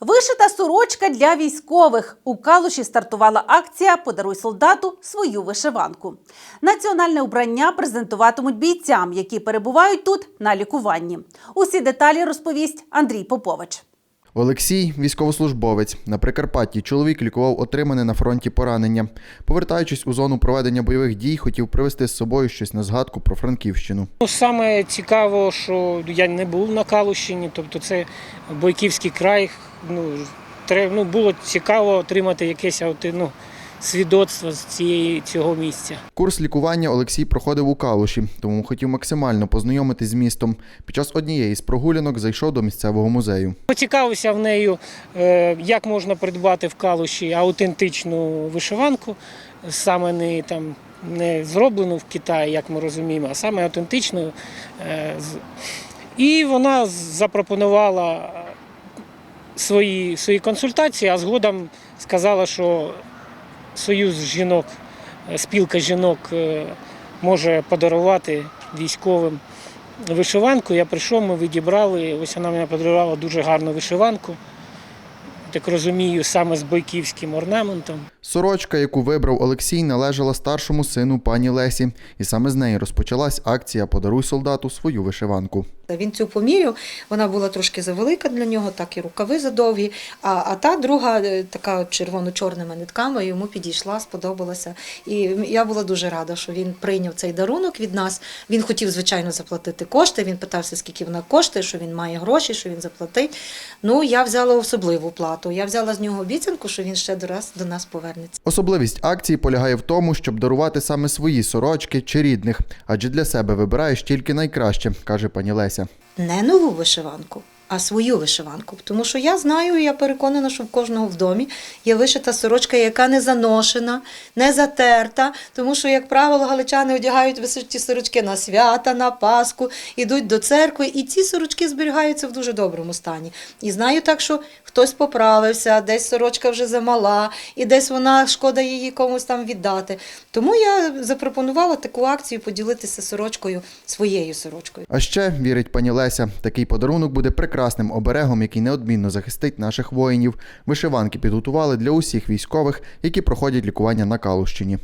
Вишита сорочка для військових. У Калуші стартувала акція Подаруй солдату свою вишиванку. Національне убрання презентуватимуть бійцям, які перебувають тут на лікуванні. Усі деталі розповість Андрій Попович. Олексій військовослужбовець. На Прикарпатті чоловік лікував отримане на фронті поранення. Повертаючись у зону проведення бойових дій, хотів привезти з собою щось на згадку про Франківщину. Ну, Саме цікаво, що я не був на Калущині, тобто це Бойківський край. Ну, ну, було цікаво отримати якесь ну, свідоцтво з цієї, цього місця. Курс лікування Олексій проходив у Калуші, тому хотів максимально познайомитись з містом. Під час однієї з прогулянок зайшов до місцевого музею. Поцікавився в нею, е, як можна придбати в Калуші аутентичну вишиванку, саме не там. Не зроблену в Китаї, як ми розуміємо, а саме аутентичну. Е, І вона запропонувала свої, свої консультації, а згодом сказала, що Союз жінок, е, спілка жінок е, може подарувати військовим вишиванку. Я прийшов, ми відібрали. Ось вона мені подарувала дуже гарну вишиванку. Так розумію, саме з бойківським орнаментом. Сорочка, яку вибрав Олексій, належала старшому сину пані Лесі, і саме з неї розпочалась акція Подаруй солдату свою вишиванку. Він цю поміряв, вона була трошки завелика для нього, так і рукави задовгі. А, а та друга, е, така червоно-чорними нитками, йому підійшла, сподобалася. І я була дуже рада, що він прийняв цей дарунок від нас. Він хотів, звичайно, заплатити кошти. Він питався, скільки вона коштує, що він має гроші, що він заплатить. Ну, я взяла особливу плату. Я взяла з нього обіцянку, що він ще до раз до нас повернеться. Особливість акції полягає в тому, щоб дарувати саме свої сорочки чи рідних, адже для себе вибираєш тільки найкраще, каже пані Леся. Не нову вишиванку, а свою вишиванку. Тому що я знаю, я переконана, що в кожного в домі є вишита сорочка, яка не заношена, не затерта. Тому що, як правило, галичани одягають вишиті сорочки на свята, на Пасху, ідуть до церкви, і ці сорочки зберігаються в дуже доброму стані. І знаю так, що хтось поправився, десь сорочка вже замала, і десь вона шкода її комусь там віддати. Тому я запропонувала таку акцію поділитися сорочкою своєю сорочкою. А ще, вірить пані Леся, такий подарунок буде прекрасним оберегом, який неодмінно захистить наших воїнів. Вишиванки підготували для усіх військових, які проходять лікування на Калущині.